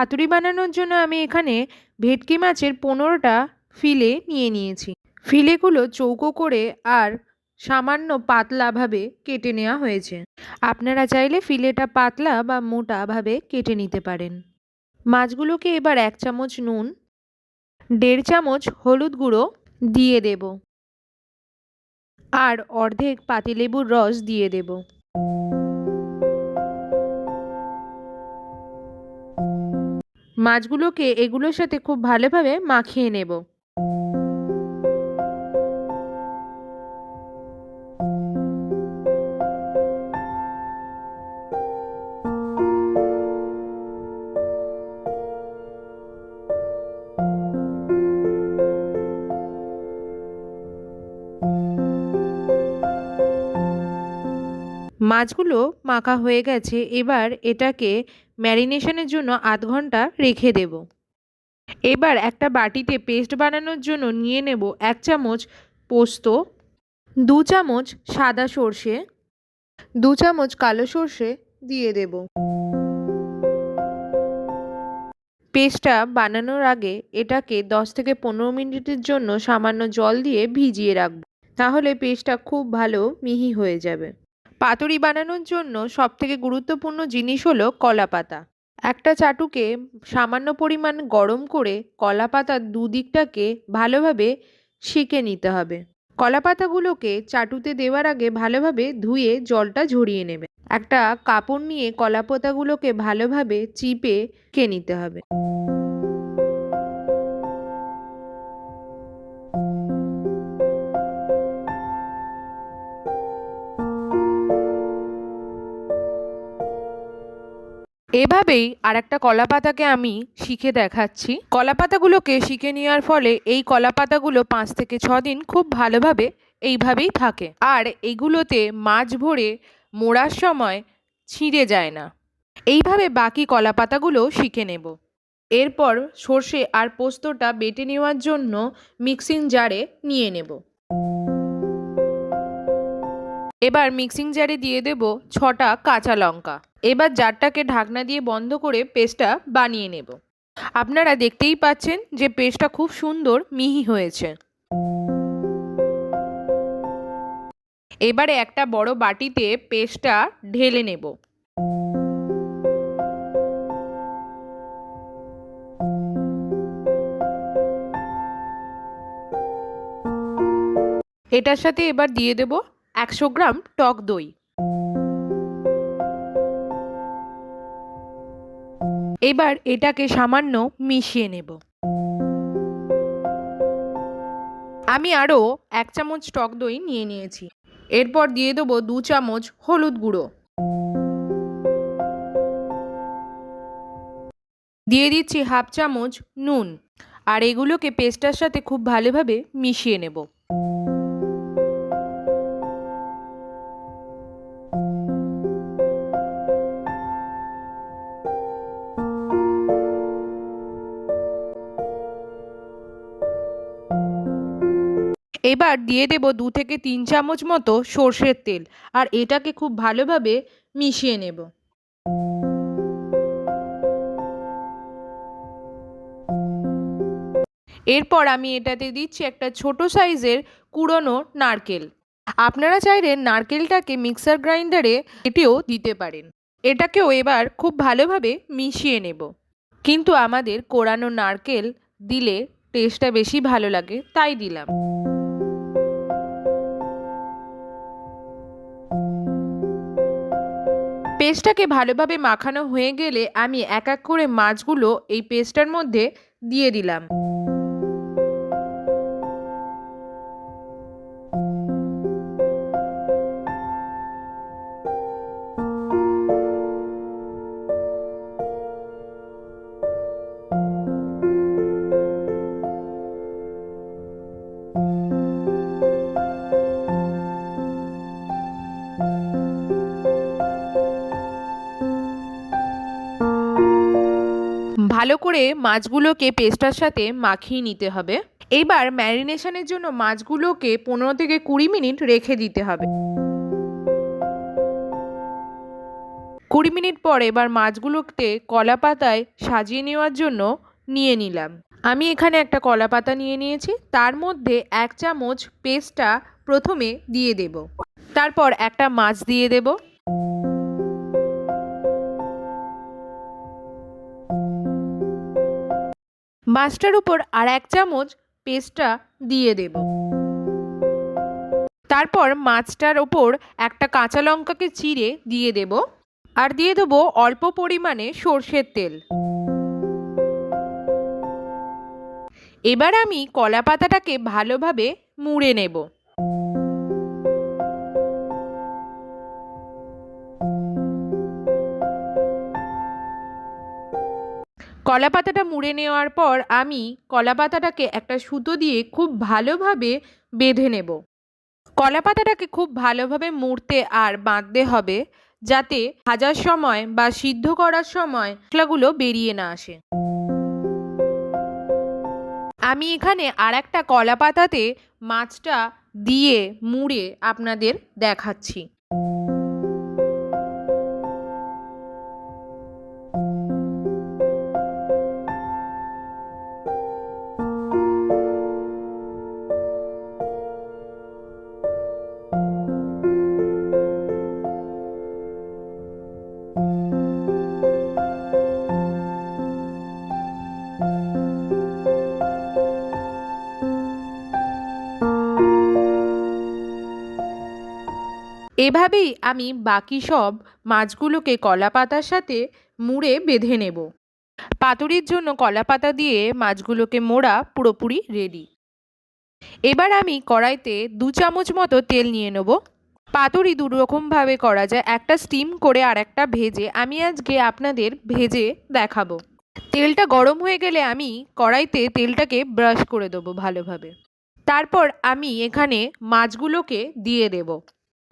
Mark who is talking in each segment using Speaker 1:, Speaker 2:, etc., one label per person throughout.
Speaker 1: পাতুরি বানানোর জন্য আমি এখানে ভেটকি মাছের পনেরোটা ফিলে নিয়ে নিয়েছি। ফিলেগুলো চৌকো করে আর সামান্য পাতলাভাবে কেটে নেওয়া হয়েছে। আপনারা চাইলে ফিলেটা পাতলা বা মোটাভাবে কেটে নিতে পারেন। মাছগুলোকে এবার এক চামচ নুন, দেড় চামচ হলুদ গুঁড়ো দিয়ে দেব। আর অর্ধেক পাতিলেবুর রস দিয়ে দেব। মাছগুলোকে এগুলোর সাথে খুব ভালোভাবে মাখিয়ে নেব। মাছগুলো মাখা হয়ে গেছে, এবার এটাকে ম্যারিনেশনের জন্য আধ ঘণ্টা রেখে দেব। এবার একটা বাটিতে পেস্ট বানানোর জন্য নিয়ে নেব এক চামচ পোস্ত, দু চামচ সাদা সর্ষে, দু চামচ কালো সর্ষে দিয়ে দেব। পেস্টটা বানানোর আগে এটাকে দশ থেকে পনেরো মিনিটের জন্য সামান্য জল দিয়ে ভিজিয়ে রাখব, তাহলে পেস্টটা খুব ভালো মিহি হয়ে যাবে। পাতুরি বানানোর জন্য সবথেকে গুরুত্বপূর্ণ জিনিস হলো কলা পাতা একটা চাটুকে সামান্য পরিমাণ গরম করে কলা পাতার দুদিকটাকে ভালোভাবে সেঁকে নিতে হবে। কলা পাতাগুলোকে চাটুতে দেওয়ার আগে ভালোভাবে ধুয়ে জলটা ঝরিয়ে নেবে। একটা কাপড় নিয়ে কলা পাতাগুলোকে ভালোভাবে চিপে কে নিতে হবে। এভাবেই আর একটা কলা পাতাকে আমি শিখে দেখাচ্ছি। কলা পাতাগুলোকে শিখে নেওয়ার ফলে এই কলা পাতাগুলো পাঁচ থেকে ছ দিন খুব ভালোভাবে এইভাবেই থাকে। আর এগুলোতে মাছ ভরে মোড়ার সময় ছিঁড়ে যায় না। এইভাবে বাকি কলা পাতাগুলো শিখে নেব। এরপর সর্ষে আর পোস্তটা বেটে নেওয়ার জন্য মিক্সিং জারে নিয়ে নেব। এবার মিক্সিং জারে দিয়ে দেব ছটা কাঁচা লঙ্কা। এবার জারটাকে ঢাকনা দিয়ে বন্ধ করে পেস্টটা বানিয়ে নেব। আপনারা দেখতেই পাচ্ছেন যে পেস্টটা খুব সুন্দর মিহি হয়েছে। এবারে একটা বড় বাটিতে পেস্টটা ঢেলে নেব। এটার সাথে এবার দিয়ে দেব একশো গ্রাম টক দই। এবার এটাকে সামান্য মিশিয়ে নেব। আমি আরও এক চামচ টক দই নিয়ে নিয়েছি। এরপর দিয়ে দেবো দু চামচ হলুদ গুঁড়ো। দিয়ে দিচ্ছি হাফ চামচ নুন। আর এগুলোকে পেস্টার সাথে খুব ভালোভাবে মিশিয়ে নেব। এবার দিয়ে দেব দু থেকে তিন চামচ মতো সর্ষের তেল, আর এটাকে খুব ভালোভাবে মিশিয়ে নেব। এরপর আমি এটাতে দিচ্ছি একটা ছোট সাইজের কুড়োনো নারকেল। আপনারা চাইলে নারকেলটাকে মিক্সার গ্রাইন্ডারে এটিও দিতে পারেন। এটাকেও এবার খুব ভালোভাবে মিশিয়ে নেব। কিন্তু আমাদের কোড়ানো নারকেল দিলে টেস্টটা বেশি ভালো লাগে, তাই দিলাম। পেস্টটাকে ভালোভাবে মাখানো হয়ে গেলে আমি এক এক করে মাছগুলো এই পেস্টটার মধ্যে দিয়ে দিলাম। ভালো করে মাছগুলোকে পেস্টার সাথে মাখিয়ে নিতে হবে। এবার ম্যারিনেশনের জন্য মাছগুলোকে পনেরো থেকে কুড়ি মিনিট রেখে দিতে হবে। কুড়ি মিনিট পর এবার মাছগুলোকে কলা পাতায় সাজিয়ে নেওয়ার জন্য নিয়ে নিলাম। আমি এখানে একটা কলা পাতা নিয়ে নিয়েছি। তার মধ্যে এক চামচ পেস্টটা প্রথমে দিয়ে দেব। তারপর একটা মাছ দিয়ে দেব। মাছটার উপর আর এক চামচ পেস্টটা দিয়ে দেব। তারপর মাছটার ওপর একটা কাঁচা লঙ্কাকে চিড়ে দিয়ে দেব আর দিয়ে দেবো অল্প পরিমাণে সর্ষের তেল। এবার আমি কলা পাতাটাকে ভালোভাবে মুড়ে নেব। কলা পাতাটা মুড়ে নেওয়ার পর আমি কলা পাতাটাকে একটা সুতো দিয়ে খুব ভালোভাবে বেঁধে নেব। কলা পাতাটাকে খুব ভালোভাবে মুড়তে আর বাঁধতে হবে যাতে ভাজার সময় বা সিদ্ধ করার সময় মশলাগুলো বেরিয়ে না আসে। আমি এখানে আর একটা কলা পাতাতে মাছটা দিয়ে মুড়ে আপনাদের দেখাচ্ছি। এভাবেই আমি বাকি সব মাছগুলোকে কলা পাতার সাথে মুড়ে বেঁধে নেব। পাতুরির জন্য কলা পাতা দিয়ে মাছগুলোকে মোড়া পুরোপুরি রেডি এবার আমি কড়াইতে দু চামচ মতো তেল নিয়ে নেব। পাতুরি দু রকমভাবে করা যায়, একটা স্টিম করে আর একটা ভেজে। আমি আজকে আপনাদের ভেজে দেখাবো। তেলটা গরম হয়ে গেলে আমি কড়াইতে তেলটাকে ব্রাশ করে দেবো ভালোভাবে। তারপর আমি এখানে মাছগুলোকে দিয়ে দেবো।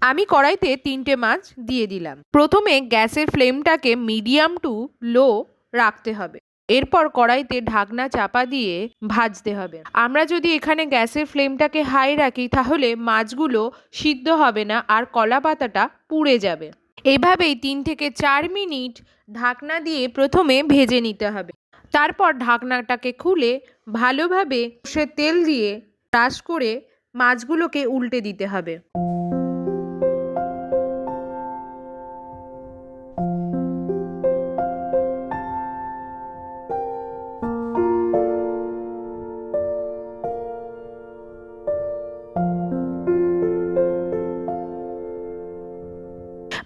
Speaker 1: আমি কড়াইতে তিনটে মাছ দিয়ে দিলাম। প্রথমে গ্যাসের ফ্লেমটাকে মিডিয়াম টু লো রাখতে হবে। এরপর কড়াইতে ঢাকনা চাপা দিয়ে ভাজতে হবে। আমরা যদি এখানে গ্যাসের ফ্লেমটাকে হাই রাখি, তাহলে মাছগুলো সিদ্ধ হবে না আর কলা পাতাটা পুড়ে যাবে। এভাবেই তিন থেকে চার মিনিট ঢাকনা দিয়ে প্রথমে ভেজে নিতে হবে। তারপর ঢাকনাটাকে খুলে ভালোভাবে সে তেল দিয়ে ব্রাশ করে মাছগুলোকে উল্টে দিতে হবে।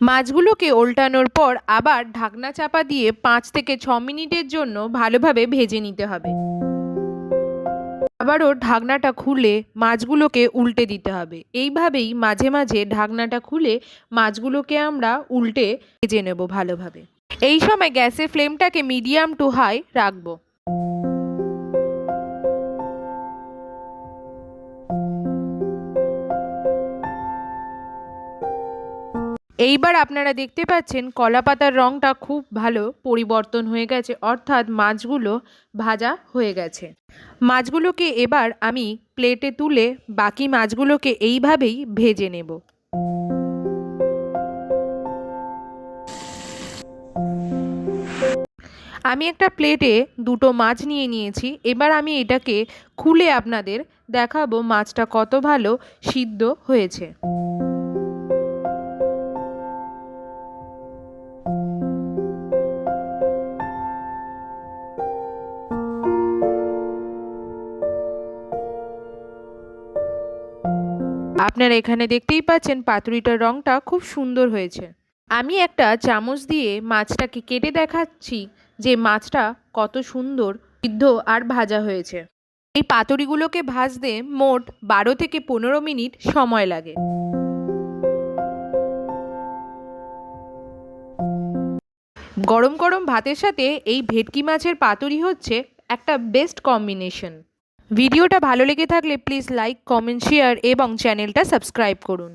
Speaker 1: মাছগুলোকে ওল্টানোর পর আবার ঢাকনা চাপা দিয়ে পাঁচ থেকে ছ মিনিটের জন্য ভালোভাবে ভেজে নিতে হবে। আবারও ঢাকনাটা খুলে মাছগুলোকে উল্টে দিতে হবে। এইভাবেই মাঝে মাঝে ঢাকনাটা খুলে মাছগুলোকে আমরা উল্টে ভেজে নেব ভালোভাবে। এই সময় গ্যাসের ফ্লেমটাকে মিডিয়াম টু হাই রাখব। এইবার আপনারা দেখতে পাচ্ছেন কলা পাতার খুব ভালো পরিবর্তন হয়ে গেছে, অর্থাৎ মাছগুলো ভাজা হয়ে গেছে। মাছগুলোকে এবার আমি প্লেটে তুলে বাকি মাছগুলোকে এইভাবেই ভেজে নেব। আমি একটা প্লেটে দুটো মাছ নিয়ে নিয়েছি, এবার আমি এটাকে খুলে আপনাদের দেখাবো মাছটা কত ভালো সিদ্ধ হয়েছে। আপনারা এখানে দেখতেই পাচ্ছেন পাতুরিটার রঙটা খুব সুন্দর হয়েছে। আমি একটা চামচ দিয়ে মাছটাকে কেটে দেখাচ্ছি যে মাছটা কত সুন্দর, সিদ্ধ আর ভাজা হয়েছে। এই পাতুরিগুলোকে ভাজতে মোট বারো থেকে পনেরো মিনিট সময় লাগে। গরম গরম ভাতের সাথে এই ভেটকি মাছের পাতুরি হচ্ছে একটা বেস্ট কম্বিনেশন ভিডিওটা ভালো লেগে থাকলে প্লিজ লাইক কমেন্ট শেয়ার এবং চ্যানেলটা সাবস্ক্রাইব করুন।